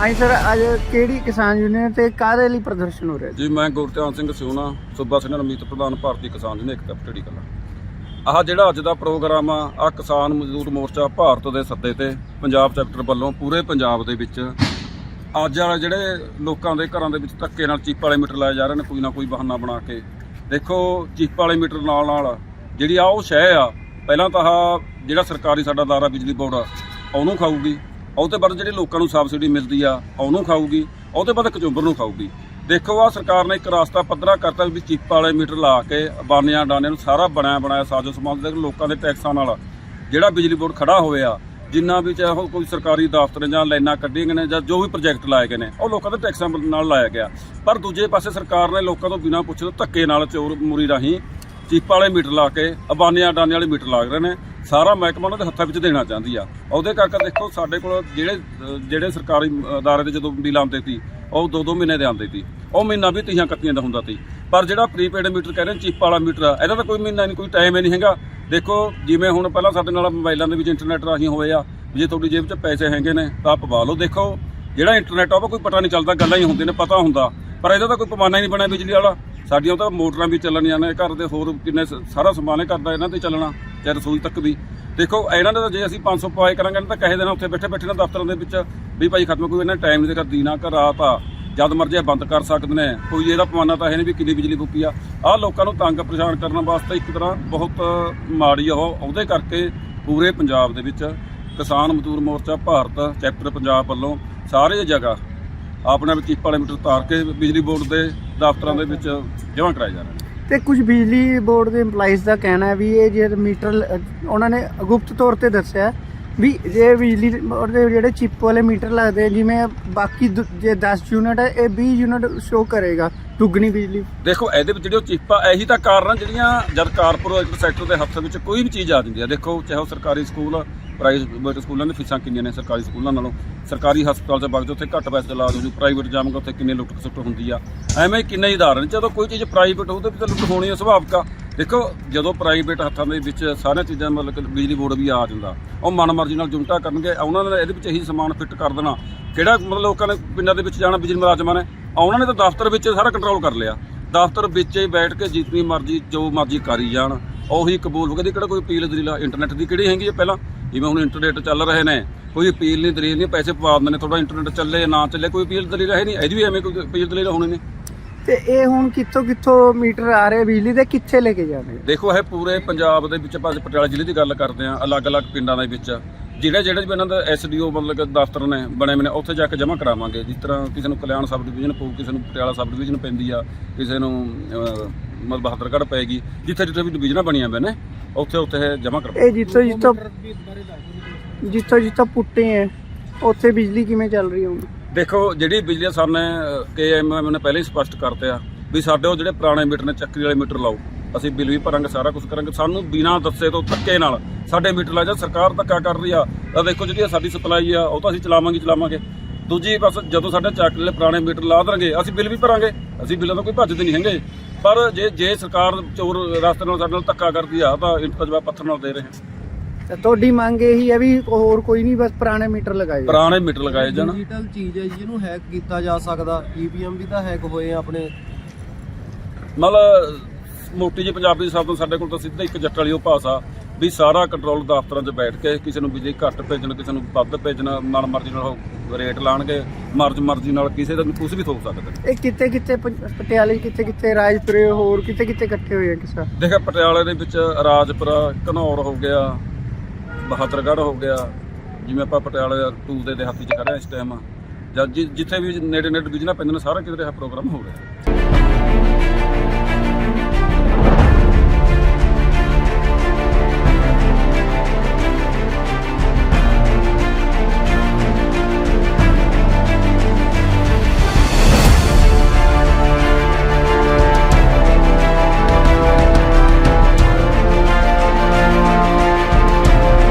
ਹਾਂਜੀ ਸਰ ਅੱਜ ਕਿਹੜੀ ਕਿਸਾਨ ਯੂਨੀਅਨ ਤੇ ਕਾਹਦੇ ਲਈ ਪ੍ਰਦਰਸ਼ਨ ਹੋ ਰਿਹਾ ਜੀ? ਮੈਂ ਗੁਰਧਿਆਨ ਸਿੰਘ ਸਿਉਣਾ, ਸੂਬਾ ਸਿੰਘ ਅਮਿਤ ਪ੍ਰਧਾਨ ਭਾਰਤੀ ਕਿਸਾਨ ਯੂਨੀਅਨ ਏਕਤਾ ਪਟੜੀ ਕਲਾ। ਆਹ ਜਿਹੜਾ ਅੱਜ ਦਾ ਪ੍ਰੋਗਰਾਮ ਆ ਆ ਕਿਸਾਨ ਮਜ਼ਦੂਰ ਮੋਰਚਾ ਭਾਰਤ ਦੇ ਸੱਦੇ ਤੇ ਪੰਜਾਬ ਚੈਪਟਰ ਵੱਲੋਂ ਪੂਰੇ ਪੰਜਾਬ ਦੇ ਵਿੱਚ ਅੱਜ ਵਾਲੇ ਜਿਹੜੇ ਲੋਕਾਂ ਦੇ ਘਰਾਂ ਦੇ ਵਿੱਚ ਧੱਕੇ ਨਾਲ ਚੀਪ ਵਾਲੇ ਮੀਟਰ ਲਾਏ ਜਾ ਰਹੇ ਨੇ, ਕੋਈ ਨਾ ਕੋਈ ਬਹਾਨਾ ਬਣਾ ਕੇ। ਦੇਖੋ, ਚੀਪ ਵਾਲੇ ਮੀਟਰ ਨਾਲ ਨਾਲ ਜਿਹੜੀ ਆ ਉਹ ਸ਼ਹਿ ਆ, ਪਹਿਲਾਂ ਤਾਂ ਆਹ ਜਿਹੜਾ ਸਰਕਾਰੀ ਸਾਡਾ ਦਾਰਾ ਬਿਜਲੀ ਬੋਰਡ ਆ, ਉਹਨੂੰ ਖਾਊਗੀ। ਉਹ ਤੋਂ ਬਾਅਦ ਜਿਹੜੀ ਲੋਕਾਂ ਨੂੰ ਸਬਸਿਡੀ ਮਿਲਦੀ ਆ, ਉਹਨੂੰ ਖਾਊਗੀ, ਉਹ ਤੋਂ ਬਾਅਦ ਕਚੁੰਬਰ ਨੂੰ ਖਾਊਗੀ। ਦੇਖੋ ਆ ਸਰਕਾਰ ਨੇ ਇੱਕ ਰਾਸਤਾ ਪੱਧਰਾ ਕਰਤਾ ਵੀ ਚੀਪ ਵਾਲੇ ਮੀਟਰ ਲਾ ਕੇ ਬਾਨਿਆਂ ਡਾਨਿਆਂ ਨੂੰ ਸਾਰਾ ਬਣਾਇਆ ਬਣਾਇਆ, ਸਾਜੋ ਸਮਾਜ ਦੇ ਲੋਕਾਂ ਦੇ ਟੈਕਸਾਂ ਨਾਲ। ਜਿਹੜਾ ਬਿਜਲੀ ਬੋਰਡ ਖੜਾ ਹੋਇਆ ਜਿੰਨਾ ਵੀ ਚਾਹੇ ਉਹ ਕੋਈ ਸਰਕਾਰੀ ਦਫ਼ਤਰ ਜਾਂ ਲਾਈਨਾਂ ਕੱਢੀਆਂ ਗਏ ਨੇ ਜਾਂ ਜੋ ਵੀ ਪ੍ਰੋਜੈਕਟ ਲਾਏ ਗਏ ਨੇ, ਉਹ ਲੋਕਾਂ ਦੇ ਟੈਕਸਾਂ ਨਾਲ ਲਾਇਆ ਗਿਆ। ਪਰ ਦੂਜੇ ਪਾਸੇ ਸਰਕਾਰ ਨੇ ਲੋਕਾਂ ਤੋਂ ਬਿਨਾਂ ਪੁੱਛੇ ਧੱਕੇ ਨਾਲ ਚੋਰ ਮੁਰੀ ਰਾਹੀਂ ਚੀਪ ਵਾਲੇ ਮੀਟਰ ਲਾ ਕੇ ਅਬਾਨੀਆਂ ਡਾਨੇ ਵਾਲੇ ਮੀਟਰ ਲਾ ਰਹੇ ਨੇ। ਸਾਰਾ ਮਹਿਕਮਾ ਉਹਨਾਂ ਦੇ ਹੱਥਾਂ ਵਿੱਚ ਦੇਣਾ ਚਾਹੁੰਦੀ ਆ। ਉਹਦੇ ਕਰਕੇ ਦੇਖੋ, ਸਾਡੇ ਕੋਲ ਜਿਹੜੇ ਜਿਹੜੇ ਸਰਕਾਰੀ ਅਦਾਰੇ ਦੇ ਜਦੋਂ ਬਿੱਲ ਆਉਂਦੇ ਸੀ, ਉਹ ਦੋ ਦੋ ਮਹੀਨੇ ਦੇ ਆਉਂਦੇ ਸੀ। ਉਹ ਮਹੀਨਾ ਵੀ ਤੀਹਾਂ ਕੱਤੀਆਂ ਦਾ ਹੁੰਦਾ ਸੀ। ਪਰ ਜਿਹੜਾ ਪ੍ਰੀਪੇਡ ਮੀਟਰ ਕਹਿੰਦੇ ਨੇ, ਚੀਪ ਵਾਲਾ ਮੀਟਰ ਆ, ਇਹਦਾ ਤਾਂ ਕੋਈ ਮਹੀਨਾ ਨਹੀਂ, ਕੋਈ ਟਾਈਮ ਹੀ ਨਹੀਂ ਹੈਗਾ। ਦੇਖੋ, ਜਿਵੇਂ ਹੁਣ ਪਹਿਲਾਂ ਸਾਡੇ ਨਾਲ ਮੋਬਾਈਲਾਂ ਦੇ ਵਿੱਚ ਇੰਟਰਨੈਟ ਰਾਹੀਂ ਹੋਏ ਆ, ਜੇ ਤੁਹਾਡੀ ਜੇਬ 'ਚ ਪੈਸੇ ਹੈਗੇ ਨੇ, ਤਾਂ ਪਵਾ ਲਓ। ਦੇਖੋ, ਜਿਹੜਾ ਇੰਟਰਨੈਟ ਆ, ਉਹ ਕੋਈ ਪਤਾ ਨਹੀਂ ਚੱਲਦਾ, ਗੱਲਾਂ ਹੀ ਹੁੰਦੀਆਂ ਨੇ, ਪਤਾ ਹੁੰਦਾ। ਪਰ ਇਹਦਾ ਤਾਂ ਕੋਈ ਪਮਾਨਾ ਹੀ ਨਹੀਂ ਬਣਿਆ ਬਿਜਲੀ ਵਾਲਾ। ਸਾਡੀਆਂ ਤਾਂ ਮੋਟਰਾਂ ਵੀ ਚੱਲਣੀਆਂ ਨੇ, ਘਰ ਦੇ ਹੋਰ ਕਿੰਨੇ ਸ- ਸਾਰਾ ਸਮਾਨ ਹੈ ਘਰ ਇਹਨਾਂ ਤੇ ਚੱਲਣਾ। ਚਾਹੇ ਰਸੋਈ ਤੱਕ ਵੀ ਦੇਖੋ, ਇਹਨਾਂ ਦਾ ਜੇ ਅਸੀਂ 500 ਪਵਾਏ ਕਰਾਂਗੇ, ਇਹਨਾਂ ਤਾਂ ਕਹੇ ਦੇਣਾ ਉੱਥੇ ਬੈਠੇ ਬੈਠੇ ਨਾ ਦਫ਼ਤਰਾਂ ਦੇ ਵਿੱਚ ਵੀ ਭਾਈ ਖਤਮ ਕੋਈ ਇਹਨਾਂ ਟਾਈਮ ਨਹੀਂ ਤੇ ਕਰ ਦੀਨਾ ਘਰ ਰਾਤ ਆ। ਜਦ ਮਰਜ਼ੀ ਇਹ ਬੰਦ ਕਰ ਸਕਦੇ ਨੇ। ਕੋਈ ਇਹਦਾ ਪਮਾਨਾ ਤਾਂ ਹੈ ਨਹੀਂ ਵੀ ਕਿੰਨੀ ਬਿਜਲੀ ਫੂਕੀ ਆ। ਆਹ ਲੋਕਾਂ ਨੂੰ ਤੰਗ ਪਰੇਸ਼ਾਨ ਕਰਨ ਵਾਸਤੇ ਇੱਕ ਤਰ੍ਹਾਂ ਬਹੁਤ ਮਾੜੀ ਉਹ। ਉਹਦੇ ਕਰਕੇ ਪੂਰੇ ਪੰਜਾਬ ਦੇ ਵਿੱਚ ਕਿਸਾਨ ਮਜ਼ਦੂਰ ਮੋਰਚਾ ਭਾਰਤ ਚੈਪਟਰ ਪੰਜਾਬ ਵੱਲੋਂ ਸਾਰੇ ਜਗ੍ਹਾ ਆਪਣੇ ਚੀਪ ਵਾਲੇ ਮੀਟਰ ਤਾਰ ਕੇ ਬਿਜਲੀ ਬੋਰਡ ਦੇ ਦਫ਼ਤਰਾਂ ਦੇ ਵਿੱਚ ਜਮ੍ਹਾਂ ਕਰਾਏ ਜਾ ਰਹੇ ਨੇ। ਤੇ ਕੁਝ ਬਿਜਲੀ ਬੋਰਡ ਦੇ EMPLOYEES ਦਾ ਕਹਿਣਾ ਹੈ ਵੀ ਇਹ ਜਿਹੜੇ ਮੀਟਰ, ਉਹਨਾਂ ਨੇ ਗੁਪਤ ਤੌਰ ਤੇ ਦੱਸਿਆ ਵੀ ਜੇ ਬਿਜਲੀ ਬੋਰਡ ਦੇ ਜਿਹੜੇ ਚਿਪ ਵਾਲੇ ਮੀਟਰ ਲੱਗਦੇ, ਜਿਵੇਂ ਬਾਕੀ ਦੁ- ਜੇ 10 ਯੂਨਿਟ ਹੈ, ਇਹ 20 ਯੂਨਿਟ ਸ਼ੋ ਕਰੇਗਾ ਦੁੱਗਣੀ ਬਿਜਲੀ। ਦੇਖੋ, ਇਹਦੇ ਵਿੱਚ ਜਿਹੜੀ ਉਹ ਚੀਪਾਂ, ਇਹੀ ਤਾਂ ਕਾਰਨ ਆ ਜਿਹੜੀਆਂ ਜਦ ਕਾਰਪੋਰੇਟ ਸੈਕਟਰ ਦੇ ਹੱਥ ਵਿੱਚ ਕੋਈ ਵੀ ਚੀਜ਼ ਆ ਜਾਂਦੀ ਹੈ ਦੇਖੋ, ਚਾਹੇ ਉਹ ਸਰਕਾਰੀ ਸਕੂਲ ਆ ਪ੍ਰਾਈਵੇਟ ਸਕੂਲਾਂ ਦੀ ਫੀਸਾਂ ਕਿੰਨੀਆਂ ਨੇ ਸਰਕਾਰੀ ਸਕੂਲਾਂ ਨਾਲੋਂ? ਸਰਕਾਰੀ ਹਸਪਤਾਲ 'ਚ ਵਗ ਉੱਥੇ ਘੱਟ ਪੈਸੇ ਲਾ ਦੋ ਜੀ, ਪ੍ਰਾਈਵੇਟ ਜਾਵਾਂਗੇ ਉੱਥੇ ਕਿੰਨੇ ਲੁੱਟ ਖਸੁੱਟ ਹੁੰਦੀ ਆ। ਐਵੇਂ ਕਿੰਨੇ ਹੀ ਉਦਾਹਰਨ, ਜਦੋਂ ਕੋਈ ਚੀਜ਼ ਪ੍ਰਾਈਵੇਟ ਉਹਦੇ ਵਿੱਚ ਤਾਂ ਲੁੱਟ ਹੋਣੀ ਹੈ ਸੁਭਾਵਿਕ। ਆ ਦੇਖੋ, ਜਦੋਂ ਪ੍ਰਾਈਵੇਟ ਹੱਥਾਂ ਦੇ ਵਿੱਚ ਸਾਰੀਆਂ ਚੀਜ਼ਾਂ ਮਤਲਬ ਕਿ ਬਿਜਲੀ ਬੋਰਡ ਵੀ ਆ ਜਾਂਦਾ, ਉਹ ਮਨਮਰਜ਼ੀ ਨਾਲ ਜੁਮਟਾ ਕਰਨਗੇ, ਉਹਨਾਂ ਨੇ ਇਹਦੇ ਵਿੱਚ ਇਹੀ ਸਮਾਨ ਫਿੱਟ ਕਰ ਦੇਣਾ। ਕਿਹੜਾ ਮਤਲਬ ਲੋਕਾਂ ਨੇ ਪਿੰਡਾਂ ਦੇ ਵਿੱਚ ਜਾਣਾ, ਬਿਜਲੀ ਮੁਲਾਜ਼ਮਾਂ ਨੇ? ਉਹਨਾਂ ਨੇ ਤਾਂ ਦਫ਼ਤਰ ਵਿੱਚ ਸਾਰਾ ਕੰਟਰੋਲ ਕਰ ਲਿਆ। ਦਫ਼ਤਰ ਵਿੱਚ ਹੀ ਬੈਠ ਕੇ ਜਿਤਨੀ ਮਰਜ਼ੀ, ਜੋ ਮਰਜ਼ੀ ਕਰੀ ਜਾਣ। ਉਹੀ ਕਬੂਲ ਹੋ ਗਈ ਕਿਹੜਾ ਕੋਈ ਅਪੀਲ ਦਲੀਲਾ ਇੰਟਰਨੈਟ ਦੀ ਕਿਹੜੀ ਹੈਗੀ ਹੈ ਪਹਿਲਾਂ? ਜਿਵੇਂ ਹੁਣ ਇੰਟਰਨੈਟ ਚੱਲ ਰਹੇ ਨੇ ਕੋਈ ਅਪੀਲ ਨਹੀਂ ਦਲੀਲ ਨਹੀਂ ਪੈਸੇ ਪਵਾ ਦਿੰਦੇ ਨੇ ਤੁਹਾਡਾ ਇੰਟਰਨੈਟ ਚੱਲੇ ਨਾ ਚੱਲੇ ਕੋਈ ਅਪੀਲ ਦਲੀਲ ਹੈ ਨਹੀਂ ਇਹਦੀ ਵੀ ਐਵੇਂ ਕੋਈ ਅਪੀਲ ਦਲੀਲ ਹੋਣੇ ਨੇ ਤੇ ਇਹ ਹੁਣ ਕਿੱਥੋਂ ਕਿੱਥੋਂ ਮੀਟਰ ਆ ਰਹੇ ਬਿਜਲੀ ਦੇ ਕਿੱਥੇ ਲੈ ਕੇ ਜਾਣੇ ਦੇਖੋ ਇਹ ਪੂਰੇ ਪੰਜਾਬ ਦੇ ਵਿੱਚ ਭਾਵੇਂ ਪਟਿਆਲਾ ਜ਼ਿਲ੍ਹੇ ਦੀ ਗੱਲ ਕਰਦੇ ਆ ਅਲੱਗ-ਅਲੱਗ ਪਿੰਡਾਂ ਦੇ ਵਿੱਚ ਜਿਹੜੇ ਜਿਹੜੇ ਵੀ ਇਹਨਾਂ ਦਾ ਐਸਡੀਓ ਮਤਲਬ ਦਫ਼ਤਰ ਨੇ ਬਣੇ ਹੋਏ ਨੇ ਉੱਥੇ ਜਾ ਕੇ ਜਮ੍ਹਾਂ ਕਰਾਵਾਂਗੇ। ਜਿਸ ਤਰ੍ਹਾਂ ਕਿਸੇ ਨੂੰ ਕਲਿਆਣ ਸਬ ਡਿਵੀਜ਼ਨ ਪਊ ਕਿਸੇ ਨੂੰ ਪਟਿਆਲਾ ਸਬ ਡਿਵੀਜ਼ਨ ਪੈਂਦੀ ਆ ਕਿਸੇ ਨੂੰ ਮਤਲਬ ਬਹਾਦਰਗੜ੍ਹ ਪਏਗੀ ਜਿੱਥੇ ਜਿੱਥੇ ਵੀ ਡਿਵੀਜ਼ਨਾਂ ਬਣੀਆਂ ਹੋਈਆਂ ਨੇ ਉੱਥੇ ਉੱਥੇ ਜਮ੍ਹਾਂ ਕਰਵਾ ਇਹ ਜਿੱਥੋਂ ਜਿੱਥੋਂ ਜਿੱਥੋਂ ਜਿੱਥੋਂ ਪੁੱਟੇ ਹੈ ਉੱਥੇ ਬਿਜਲੀ ਕਿਵੇਂ ਚੱਲ ਰਹੀ ਹੋਊਗੀ? ਦੇਖੋ ਜਿਹੜੀ ਬਿਜਲੀ ਸਾਹਮਣੇ ਕੇਐਮਐਮ ਨੇ ਪਹਿਲਾਂ ਹੀ ਸਪਸ਼ਟ ਕਰਤੇ ਆ ਵੀ ਸਾਡੇ ਉਹ ਜਿਹੜੇ ਪੁਰਾਣੇ ਮੀਟਰ ਨੇ ਚੱਕਰੀ ਵਾਲੇ ਮੀਟਰ ਲਾਓ। ਅਸੀਂ ਬਿੱਲ ਵੀ ਭਰਾਂਗੇ ਸਾਰਾ ਕੁਝ ਕਰਾਂਗੇ। ਸਾਨੂੰ ਬਿਨਾਂ ਦੱਸੇ ਤੋਂ ਧੱਕੇ ਨਾਲ ਸਾਡੇ ਮੀਟਰ ਲਾ ਜਾ ਸਰਕਾਰ ਧੱਕਾ ਕਰ ਰਹੀ ਆ। ਤਾਂ ਦੇਖੋ ਜਿਹੜੀ ਸਾਡੀ ਸਪਲਾਈ ਆ ਉਹ ਤਾਂ ਅਸੀਂ ਚਲਾਵਾਂਗੇ ਚਲਾਵਾਂਗੇ। ਦੂਜੀ ਬਸ ਜਦੋਂ ਸਾਡੇ ਚੱਕਰੀ ਵਾਲੇ ਪੁਰਾਣੇ ਮੀਟਰ ਲਾ ਦੇਣਗੇ ਅਸੀਂ ਬਿੱਲ ਵੀ ਭਰਾਂਗੇ। ਅਸੀਂ ਬਿੱਲਾਂ ਤੋਂ ਕੋਈ ਭੱਜਦੇ ਨਹੀਂ ਹੈਗੇ। ਪਰ ਜੇ ਜੇ ਸਰਕਾਰ ਚੋਰ ਰਸਤੇ ਨਾਲ ਸਾਡੇ ਨਾਲ ਧੱਕਾ ਕਰਦੀ ਆ ਤਾਂ ਇੰਟ ਜਵਾਬ ਪੱਥਰ ਨਾਲ ਦੇ ਰਹੇ ਹਾਂ ਤਾਂ ਤੁਹਾਡੀ ਮੰਗ ਇਹੀ ਹੈ ਵੀ ਹੋਰ ਕੋਈ ਨਹੀਂ ਬਸ ਪੁਰਾਣੇ ਮੀਟਰ ਲਗਾਏ ਜਾਣ। ਪੁਰਾਣੇ ਮੀਟਰ ਲਗਾਏ ਜਾਣ। ਡਿਜੀਟਲ ਚੀਜ਼ ਹੈ ਜੀ, ਜਿਹਨੂੰ ਹੈਕ ਕੀਤਾ ਜਾ ਸਕਦਾ। ਈਵੀਐਮ ਵੀ ਤਾਂ ਹੈਕ ਹੋਏ ਆ ਆਪਣੇ। ਮਤਲਬ ਮੋਟੀ ਜੀ ਪੰਜਾਬੀ ਸ਼ਬਦ ਸਾਡੇ ਕੋਲ ਤਾਂ ਸਿੱਧਾ ਇੱਕ ਜੱਟ ਵਾਲੀ ਉਹ ਭਾਸ਼ਾ। ਵੀ ਸਾਰਾ ਕੰਟਰੋਲ ਦਫ਼ਤਰਾਂ 'ਚ ਬੈਠ ਕੇ ਕਿਸੇ ਨੂੰ ਬਿਜਲੀ ਘੱਟ ਭੇਜਣ ਕਿਸੇ ਨੂੰ ਵੱਧ ਭੇਜਣ ਮਨ ਮਰਜ਼ੀ ਨਾਲ ਉਹ ਰੇਟ ਲਾਣਗੇ ਮਰਜ਼ ਮਰਜ਼ੀ ਨਾਲ ਕਿਸੇ ਦਾ ਕੁਝ ਵੀ ਥੋਕ ਸਕਦੇ ਇਹ ਕਿੱਥੇ ਪ- ਪਟਿਆਲੇ ਕਿੱਥੇ ਕਿੱਥੇ ਰਾਜਪੁਰੇ ਹੋਰ ਕਿੱਥੇ ਕਿੱਥੇ ਇਕੱਠੇ ਹੋਏ ਆ ਕਿਸਾਨ ਦੇਖਿਆ ਪਟਿਆਲੇ ਦੇ ਵਿੱਚ ਰਾਜਪੁਰਾ ਘਨੌਰ ਹੋ ਗਿਆ ਬਹਾਦਰਗੜ੍ਹ ਹੋ ਗਿਆ ਜਿਵੇਂ ਆਪਾਂ ਪਟਿਆਲੇ 2 ਦੇ ਦਿਹਾਤੀ 'ਚ ਖੜੇ ਹਾਂ ਇਸ ਟਾਈਮ ਜਾਂ ਜਿ- ਜਿੱਥੇ ਵੀ ਨੇੜੇ ਨੇੜੇ ਬਿਜਨਾ ਪੈਂਦੇ ਨੇ ਸਾਰਾ ਕਿਤੇ ਇਹ ਪ੍ਰੋਗਰਾਮ ਹੋ ਰਿਹਾ।